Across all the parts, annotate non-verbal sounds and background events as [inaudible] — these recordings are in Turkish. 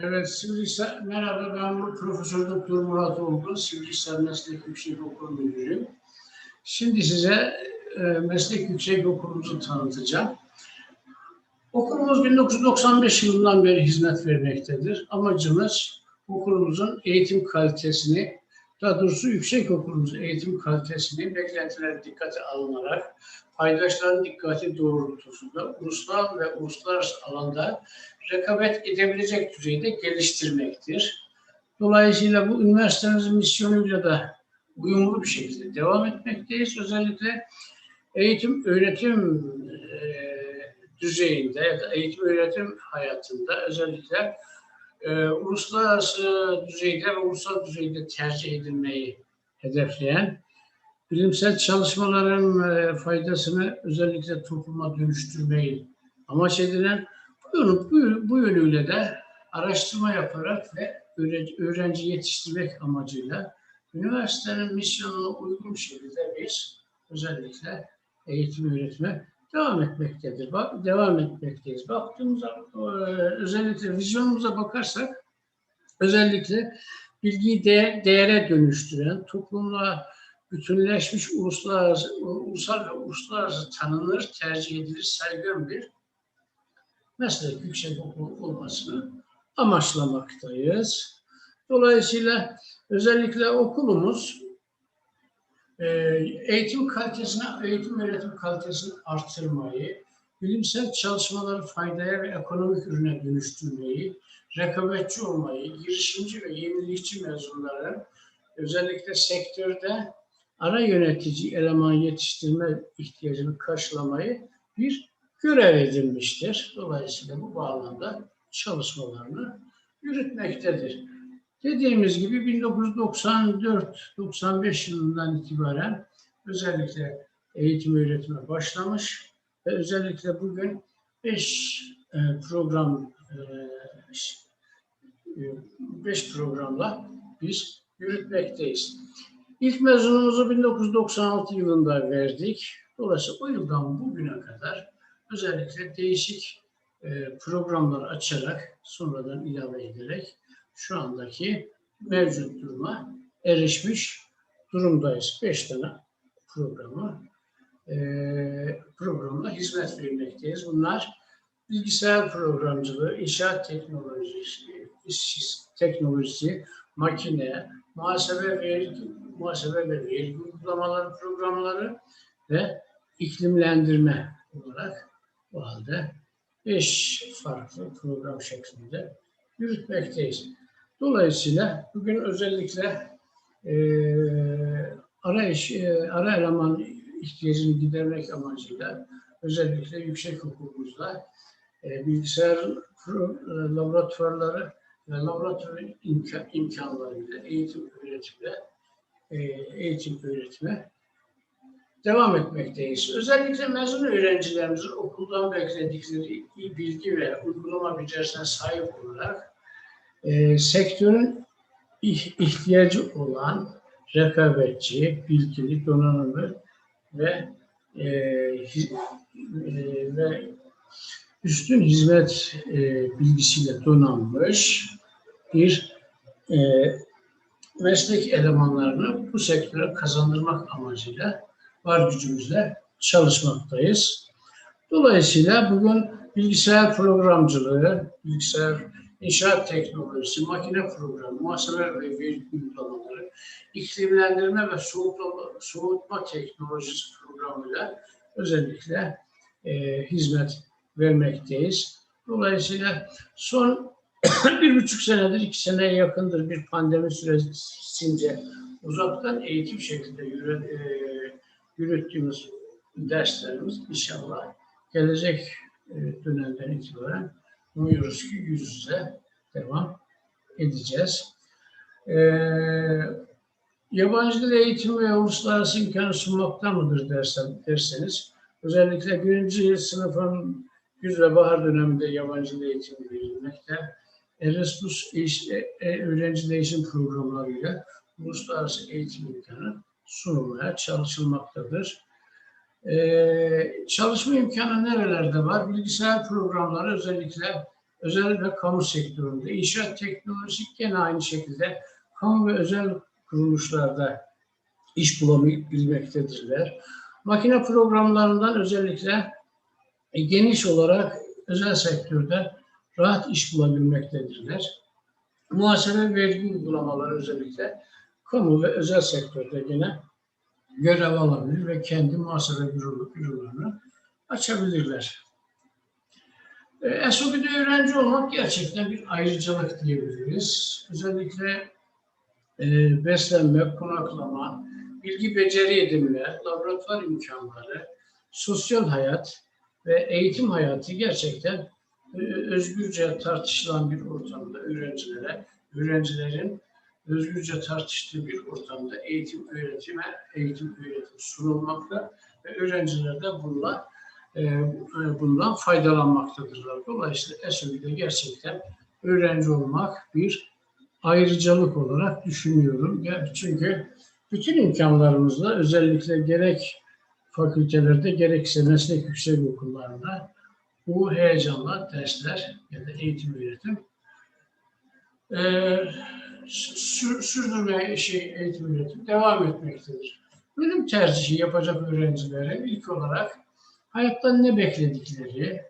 Evet, Sivrihisar, merhaba ben Profesör Doktor Murat Olgun, Sivrihisar Meslek Yüksekokulu Müdürüyüm. Şimdi size e, Meslek Yüksekokulumuzu tanıtacağım. Okulumuz 1995 yılından beri hizmet vermektedir. Amacımız okulumuzun eğitim kalitesini, daha doğrusu yüksek okulumuzun eğitim kalitesini beklentiler dikkate alınarak paydaşların dikkati doğrultusunda ulusal ve uluslararası alanda rekabet edebilecek düzeyde geliştirmektir. Dolayısıyla bu üniversitemizin misyonuyla da uyumlu bir şekilde devam etmekteyiz. Özellikle eğitim öğretim e, düzeyinde ya da eğitim öğretim hayatında özellikle e, uluslararası düzeyde ve ulusal düzeyde tercih edilmeyi hedefleyen bilimsel çalışmaların e, faydasını özellikle topluma dönüştürmeyi amaç edilen bu, yönü- bu, yönüyle de araştırma yaparak ve öğrenci, yetiştirmek amacıyla üniversitenin misyonuna uygun şekilde biz özellikle eğitim öğretime devam etmektedir. Bak, devam etmekteyiz. Baktığımızda e, özellikle vizyonumuza bakarsak özellikle bilgiyi de, değere dönüştüren, toplumla bütünleşmiş uluslararası, ulusal ve uluslararası tanınır, tercih edilir, saygın bir meslek yüksek okulu olmasını amaçlamaktayız. Dolayısıyla özellikle okulumuz e, eğitim kalitesini, eğitim öğretim kalitesini artırmayı, bilimsel çalışmaları faydaya ve ekonomik ürüne dönüştürmeyi, rekabetçi olmayı, girişimci ve yenilikçi mezunların özellikle sektörde ana yönetici eleman yetiştirme ihtiyacını karşılamayı bir görev edinmiştir. Dolayısıyla bu bağlamda çalışmalarını yürütmektedir. Dediğimiz gibi 1994-95 yılından itibaren özellikle eğitim öğretime başlamış ve özellikle bugün 5 program 5 programla biz yürütmekteyiz. İlk mezunumuzu 1996 yılında verdik. Dolayısıyla o yıldan bugüne kadar özellikle değişik e, programlar açarak sonradan ilave ederek şu andaki mevcut duruma erişmiş durumdayız. Beş tane programı e, programla hizmet vermekteyiz. Bunlar bilgisayar programcılığı, inşaat teknolojisi, teknolojisi, makine, muhasebe ve muhasebe ve vergi uygulamaları programları ve iklimlendirme olarak bu halde beş farklı program şeklinde yürütmekteyiz. Dolayısıyla bugün özellikle e, ara, iş, e, ara eleman ihtiyacını gidermek amacıyla özellikle yüksek okulumuzda e, bilgisayar e, laboratuvarları ve laboratuvar imka, imkanlarıyla eğitim öğretimle e, eğitim öğretime devam etmekteyiz. Özellikle mezun öğrencilerimizin okuldan bekledikleri iyi bilgi ve uygulama becerisine sahip olarak e, sektörün ih- ihtiyacı olan rekabetçi, bilgili, donanımlı ve e, e, ve üstün hizmet e, bilgisiyle donanmış bir e, meslek elemanlarını bu sektöre kazandırmak amacıyla var gücümüzle çalışmaktayız. Dolayısıyla bugün bilgisayar programcılığı, bilgisayar inşaat teknolojisi, makine programı, muhasebe ve veri uygulamaları, iklimlendirme ve soğutma, soğutma teknolojisi programıyla özellikle e, hizmet vermekteyiz. Dolayısıyla son [coughs] bir buçuk senedir, iki seneye yakındır bir pandemi süresince uzaktan eğitim şeklinde yürü, e, yürüttüğümüz derslerimiz inşallah gelecek e, dönemden itibaren umuyoruz ki yüz yüze devam edeceğiz. E, yabancı dil eğitimi ve uluslararası imkanı sunmakta mıdır dersen, derseniz özellikle birinci sınıfın güz ve bahar döneminde yabancı dil eğitimi verilmekte. Erasmus e, e, öğrenci değişim programlarıyla uluslararası eğitim imkanı sunulmaya çalışılmaktadır. Ee, çalışma imkanı nerelerde var? Bilgisayar programları özellikle özel ve kamu sektöründe. İnşaat teknolojik gene aynı şekilde kamu ve özel kuruluşlarda iş bulabilmektedirler. Makine programlarından özellikle e, geniş olarak özel sektörde rahat iş bulabilmektedirler. Muhasebe vergi uygulamaları özellikle kamu ve özel sektörde gene görev alabilir ve kendi muhasebe büroluk bürolarını açabilirler. E, SOB'de öğrenci olmak gerçekten bir ayrıcalık diyebiliriz. Özellikle e, beslenme, konaklama, bilgi beceri edinme, laboratuvar imkanları, sosyal hayat ve eğitim hayatı gerçekten özgürce tartışılan bir ortamda öğrencilere, öğrencilerin özgürce tartıştığı bir ortamda eğitim öğretime, eğitim öğretim sunulmakta ve öğrenciler de bununla e, bundan faydalanmaktadırlar. Dolayısıyla ESOBİ'de gerçekten öğrenci olmak bir ayrıcalık olarak düşünüyorum. Çünkü bütün imkanlarımızla özellikle gerek fakültelerde gerekse meslek yüksek okullarında bu heyecanla dersler ya da eğitim öğretim e, sür, sürdürme şey eğitim öğretim devam etmektedir. Bölüm tercihi yapacak öğrencilere ilk olarak hayattan ne bekledikleri,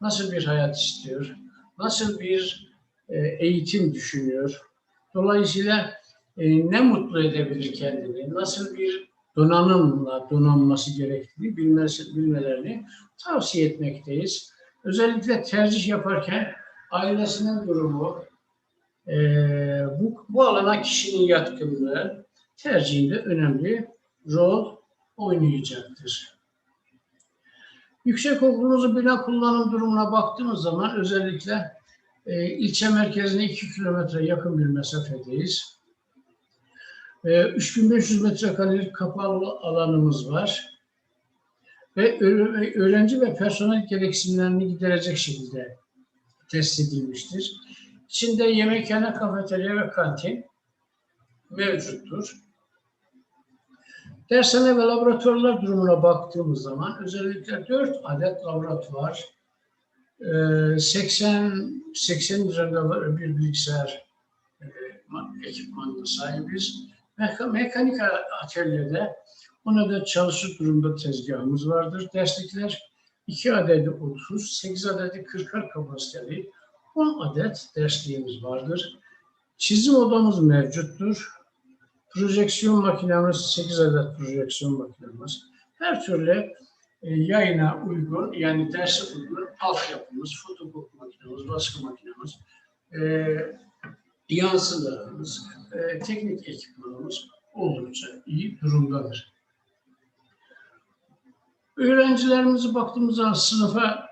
nasıl bir hayat istiyor, nasıl bir e, eğitim düşünüyor. Dolayısıyla e, ne mutlu edebilir kendini, nasıl bir donanımla donanması gerektiğini bilmesi, bilmelerini tavsiye etmekteyiz. Özellikle tercih yaparken ailesinin durumu, e, bu, bu alana kişinin yatkınlığı tercihinde önemli rol oynayacaktır. Yüksek okulumuzu bina kullanım durumuna baktığımız zaman özellikle e, ilçe merkezine 2 kilometre yakın bir mesafedeyiz. E, 3500 metrekarelik kapalı alanımız var. Ve öğrenci ve personel gereksinimlerini giderecek şekilde test edilmiştir. İçinde yemekhane, kafeterya ve kantin mevcuttur. Dershane ve laboratuvarlar durumuna baktığımız zaman özellikle 4 adet laboratuvar, 80 80 üzerinde bir bilgisayar e, ekipmanına sahibiz. Mekanik atölyede 10 adet çalışır durumda tezgahımız vardır. Derslikler 2 adedi 30, 8 adedi 40'ar kapasiteli 10 adet dersliğimiz vardır. Çizim odamız mevcuttur. Projeksiyon makinemiz 8 adet projeksiyon makinemiz. Her türlü e, yayına uygun yani derse uygun altyapımız, fotokopi makinemiz, baskı makinemiz, e, yansılarımız, e, teknik ekipmanımız oldukça iyi durumdadır. Öğrencilerimizi baktığımız zaman sınıfa,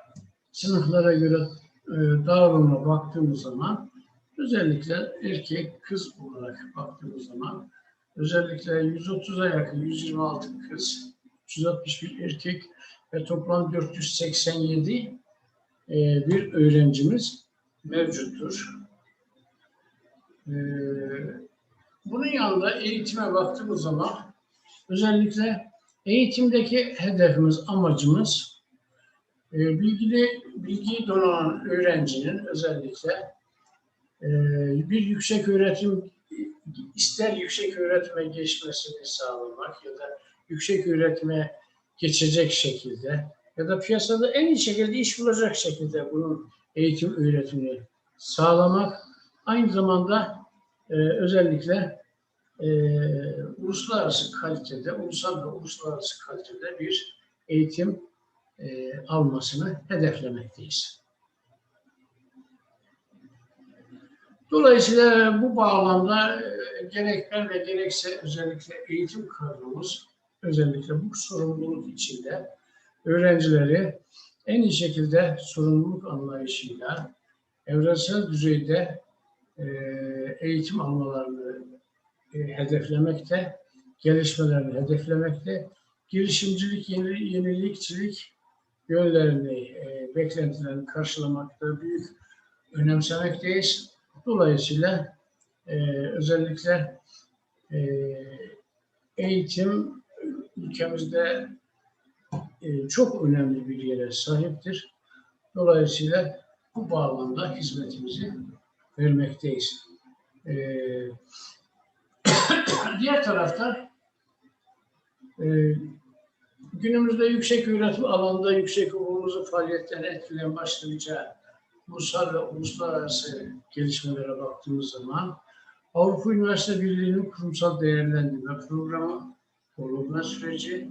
sınıflara göre e, dağılımına baktığımız zaman özellikle erkek, kız olarak baktığımız zaman özellikle 130'a yakın 126 kız, 361 erkek ve toplam 487 e, bir öğrencimiz mevcuttur. E, bunun yanında eğitime baktığımız zaman özellikle eğitimdeki hedefimiz, amacımız e, bilgili, bilgi donanan öğrencinin özellikle e, bir yüksek öğretim ister yüksek öğretime geçmesini sağlamak ya da yüksek öğretime geçecek şekilde ya da piyasada en iyi şekilde iş bulacak şekilde bunun eğitim öğretimini sağlamak aynı zamanda e, özellikle e, uluslararası kalitede, ulusal ve uluslararası kalitede bir eğitim e, almasını hedeflemekteyiz. Dolayısıyla bu bağlamda e, gerek ben ve gerekse özellikle eğitim kadromuz özellikle bu sorumluluk içinde öğrencileri en iyi şekilde sorumluluk anlayışıyla evrensel düzeyde e, eğitim almalarını e, hedeflemekte, gelişmelerini hedeflemekte, girişimcilik, yeni, yenilikçilik yönlerini, e, beklentilerini karşılamakta büyük önemsemekteyiz. Dolayısıyla özellikle eğitim ülkemizde çok önemli bir yere sahiptir. Dolayısıyla bu bağlamda hizmetimizi vermekteyiz. Ee, [coughs] diğer tarafta e, günümüzde yüksek öğretim alanında yüksek okulumuzun faaliyetlerini etkileyen başlıca ulusal ve uluslararası gelişmelere baktığımız zaman Avrupa Üniversite Birliği'nin kurumsal değerlendirme programı, koordinasyon süreci,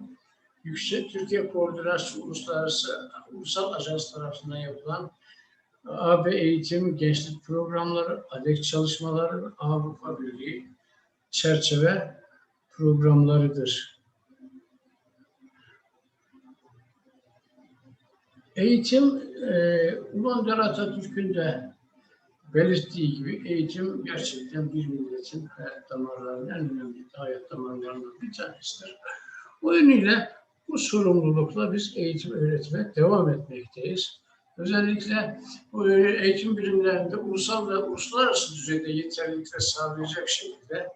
Yüksek Türkiye Koordinasyon Uluslararası Ulusal Ajans tarafından yapılan AB eğitim, gençlik programları, ADEK çalışmaları, Avrupa Birliği çerçeve programlarıdır. Eğitim, e, Ulu Önder Atatürk'ün de belirttiği gibi eğitim gerçekten bir milletin hayat damarlarının en önemli hayat damarlarından bir tanesidir. Bu yönüyle bu sorumlulukla biz eğitim öğretime devam etmekteyiz. Özellikle bu eğitim birimlerinde ulusal ve uluslararası düzeyde yeterlilikle sağlayacak şekilde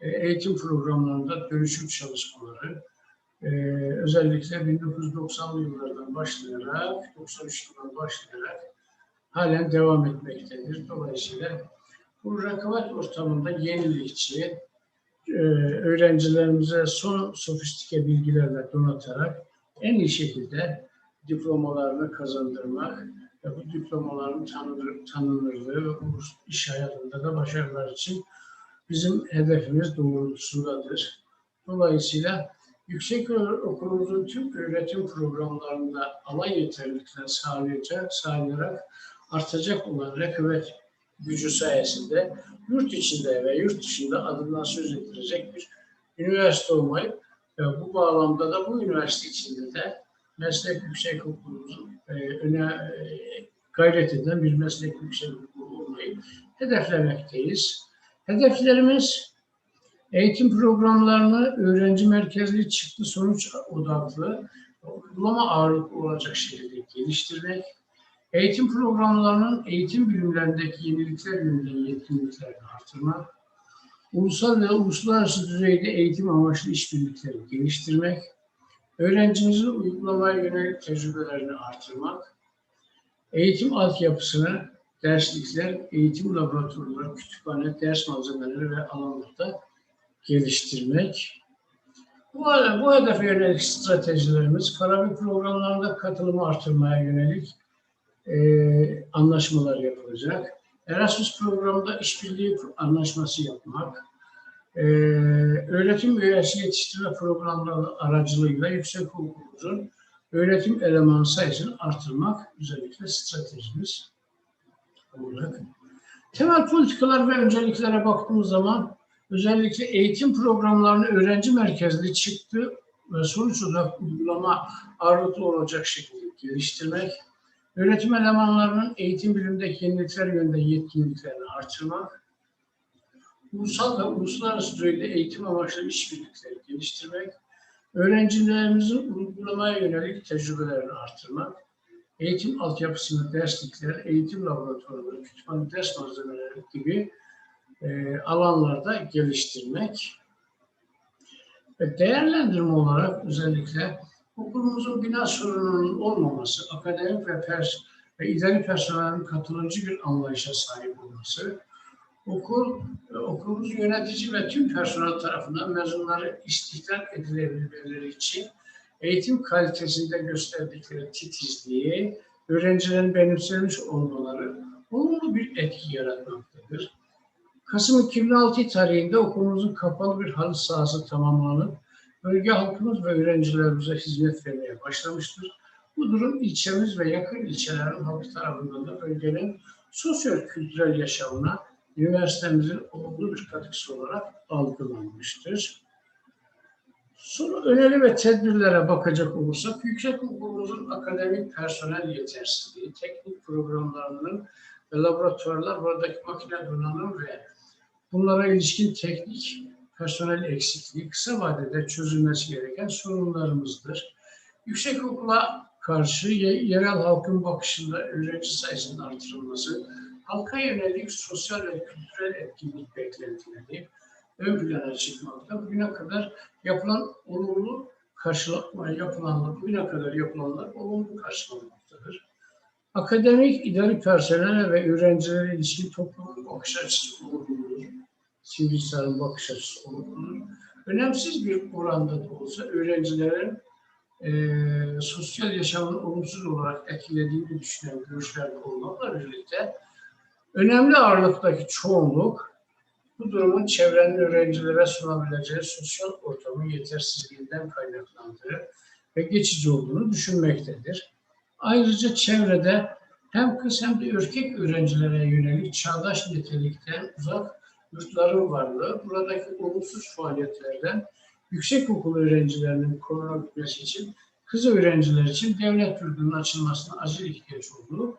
e, eğitim programlarında dönüşüm çalışmaları, e, özellikle 1990'lı yıllardan başlayarak, 93 yılından başlayarak halen devam etmektedir. Dolayısıyla bu rekabet ortamında yenilikçi, e, öğrencilerimize son sofistike bilgilerle donatarak en iyi şekilde diplomalarını kazandırmak ve bu diplomaların tanınır, tanınırlığı ve bu iş hayatında da başarılar için bizim hedefimiz doğrultusundadır. Dolayısıyla yüksek okulumuzun tüm öğretim programlarında alan yeterlilikler sağlayacak, sağlayarak artacak olan rekabet gücü sayesinde yurt içinde ve yurt dışında adından söz ettirecek bir üniversite olmayı ve bu bağlamda da bu üniversite içinde de meslek yüksek okulumuzun e, öne e, gayret eden bir meslek yüksek okulu olmayı hedeflemekteyiz. Hedeflerimiz eğitim programlarını öğrenci merkezli çıktı sonuç odaklı uygulama ağırlıklı olacak şekilde geliştirmek, eğitim programlarının eğitim bilimlerindeki yenilikler yönünde yetkinliklerini artırmak, ulusal ve uluslararası düzeyde eğitim amaçlı işbirlikleri geliştirmek, öğrencimizin uygulamaya yönelik tecrübelerini artırmak, eğitim altyapısını, derslikler, eğitim laboratuvarları, kütüphane, ders malzemeleri ve alanlarda geliştirmek. Bu, bu hedefe yönelik stratejilerimiz, Karabi programlarında katılımı artırmaya yönelik e, anlaşmalar yapılacak. Erasmus programında işbirliği anlaşması yapmak, e, öğretim üyesi yetiştirme programları aracılığıyla yüksek okulumuzun öğretim elemanı sayısını artırmak özellikle stratejimiz olarak. Temel politikalar ve önceliklere baktığımız zaman özellikle eğitim programlarını öğrenci merkezli çıktı ve sonuç olarak uygulama ağırlıklı olacak şekilde geliştirmek, öğretim elemanlarının eğitim bilimindeki yenilikler yönünde yetkinliklerini artırmak, ulusal ve uluslararası düzeyde eğitim amaçlı işbirlikleri geliştirmek, öğrencilerimizin uygulamaya yönelik tecrübelerini artırmak, eğitim altyapısını derslikler, eğitim laboratuvarları, kütüphane ders malzemeleri gibi e, alanlarda geliştirmek ve değerlendirme olarak özellikle okulumuzun bina sorununun olmaması, akademik ve, pers ve idari personelin katılıcı bir anlayışa sahip olması, okul, okulumuz yönetici ve tüm personel tarafından mezunları istihdam edilebilmeleri için eğitim kalitesinde gösterdikleri titizliği, öğrencilerin benimsemiş olmaları olumlu bir etki yaratmaktadır. Kasım 2006 tarihinde okulumuzun kapalı bir halı sahası tamamlanıp bölge halkımız ve öğrencilerimize hizmet vermeye başlamıştır. Bu durum ilçemiz ve yakın ilçelerin halkı tarafından da bölgenin sosyo-kültürel yaşamına üniversitemizin olumlu bir katkısı olarak algılanmıştır. Sonra öneri ve tedbirlere bakacak olursak, yüksek okulumuzun akademik personel yetersizliği, teknik programlarının ve laboratuvarlar, buradaki makine donanım ve bunlara ilişkin teknik personel eksikliği kısa vadede çözülmesi gereken sorunlarımızdır. Yüksek okula karşı yerel halkın bakışında öğrenci sayısının artırılması, halka yönelik sosyal ve kültürel etkinlik beklentileri ön plana çıkmakta. Bugüne kadar yapılan olumlu karşılama yapılanlar, bugüne kadar yapılanlar olumlu karşılanmaktadır. Akademik, idari personel ve öğrencilere ilişkin toplumun bakış açısı olumludur. Sivrihisar'ın bakış açısı olumludur. Önemsiz bir oranda da olsa öğrencilerin eee sosyal yaşamını olumsuz olarak etkilediğini düşünen görüşlerde olmakla birlikte önemli ağırlıktaki çoğunluk bu durumun çevrenin öğrencilere sunabileceği sosyal ortamın yetersizliğinden kaynaklandığı ve geçici olduğunu düşünmektedir. Ayrıca çevrede hem kız hem de erkek öğrencilere yönelik çağdaş nitelikten uzak yurtların varlığı buradaki olumsuz faaliyetlerden yüksekokul öğrencilerinin korunabilmesi için kız öğrenciler için devlet yurdunun açılmasına acil ihtiyaç olduğu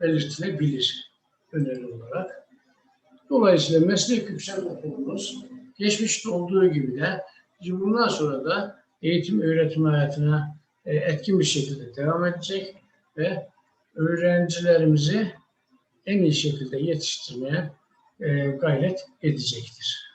belirtilebilir öneri olarak. Dolayısıyla meslek yüksek okulumuz geçmişte olduğu gibi de bundan sonra da eğitim öğretim hayatına e, etkin bir şekilde devam edecek ve öğrencilerimizi en iyi şekilde yetiştirmeye e, gayret edecektir.